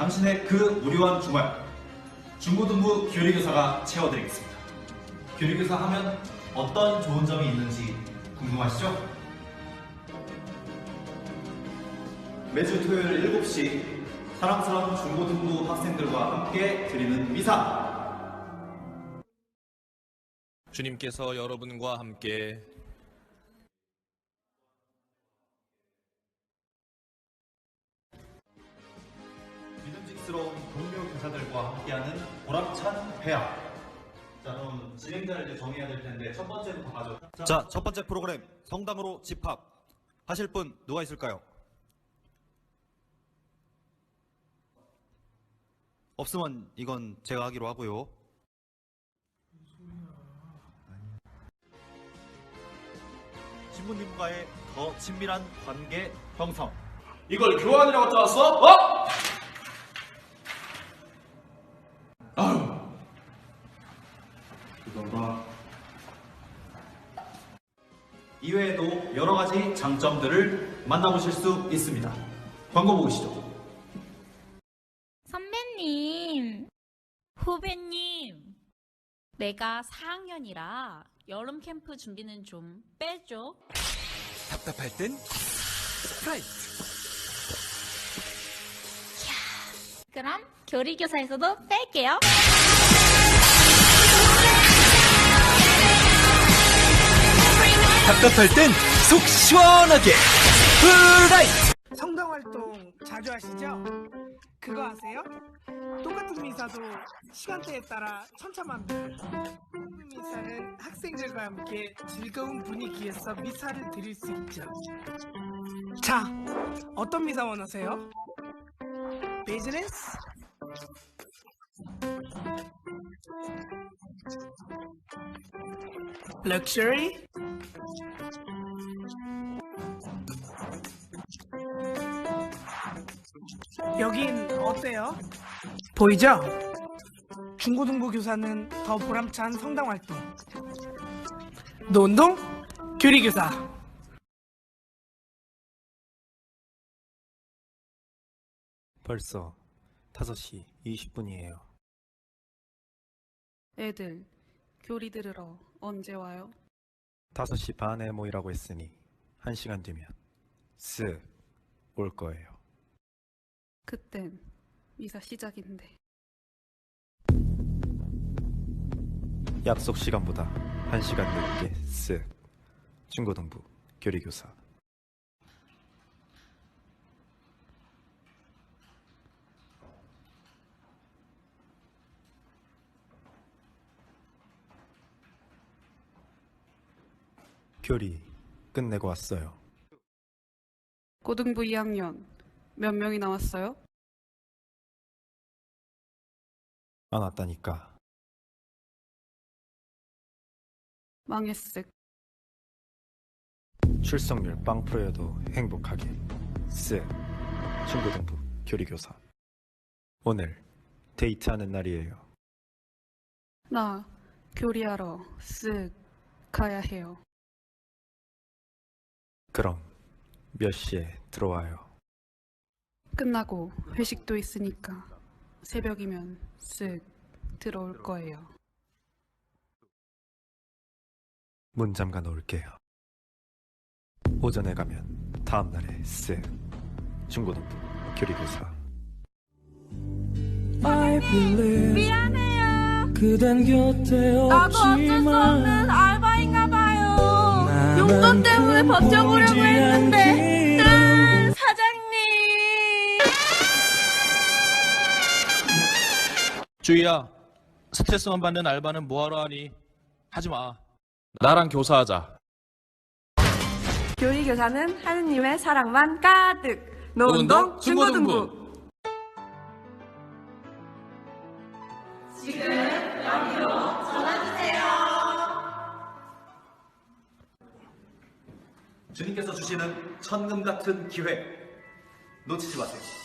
당신의 그 무료한 주말 중고등부 교리교사가 채워드리겠습니다. 교리교사 하면 어떤 좋은 점이 있는지 궁금하시죠? 매주 토요일 7시 사랑스러운 중고등부 학생들과 함께 드리는 미사 주님께서 여러분과 함께 믿음직스러운 동료 교사들과 함께하는 보람찬 회합. 자, 그럼 진행자를 이제 정해야 될 텐데 첫 번째부터 가죠. 자, 자, 첫 번째 프로그램 성당으로 집합 하실 분 누가 있을까요? 없으면 이건 제가 하기로 하고요. 신부님과의 더 친밀한 관계 형성. 이걸 교환이라고 짜왔어? 어? 이외에도 여러 가지 장점들을 만나보실 수 있습니다. 광고 보시죠. 선배님, 후배님, 내가 4학년이라 여름 캠프 준비는 좀 빼줘. 답답할 땐 스프라이트 그럼 교리교사에서도 뺄게요. 답답할 땐 속 시원하게 프라이트 성당 활동 자주 하시죠? 그거 아세요? 똑같은 미사도 시간대에 따라 천차만별. 미사는 학생들과 함께 즐거운 분위기에서 미사를 드릴 수 있죠. 자, 어떤 미사 원하세요? 비즈니스? 럭셔리? 여긴 어때요? 보이죠? 중고등부 교사는 더 보람찬 성당 활동. 노운동 교리교사. 벌써 5시 20분이에요. 애들, 교리 들으러 언제 와요? 5시 반에 모이라고 했으니 1시간 뒤면 쓱 올 거예요. 그땐 미사 시작인데. 약속 시간보다 1시간 늦게 쓱 중고등부 교리교사 교리 끝내고 왔어요. 고등부 2학년 몇 명이 나왔어요? 안 왔다니까. 망했을. 출석률 빵 프로여도 행복하게 쓱 중고등부 교리교사 오늘 데이트하는 날이에요. 나 교리하러 쓱 가야 해요. 그럼 몇 시에 들어와요? 끝나고 회식도 있으니까 새벽이면 쓱 들어올 거예요. 문 잠가 놓을게요. 오전에 가면 다음 날에 쓱 중고등부 교리교사 미안해요. 그댄 곁에 나도 어쩔 수 없는 알바인가 봐요. 용돈 때문에 버텨보려고 했는데. 주희야 스트레스만 받는 알바는 뭐하러 하니 하지 마 나랑 교사하자 교리 교사는 하느님의 사랑만 가득. 노운동 중고등부. 주님께서 주시는 천금 같은 기회 놓치지 마세요.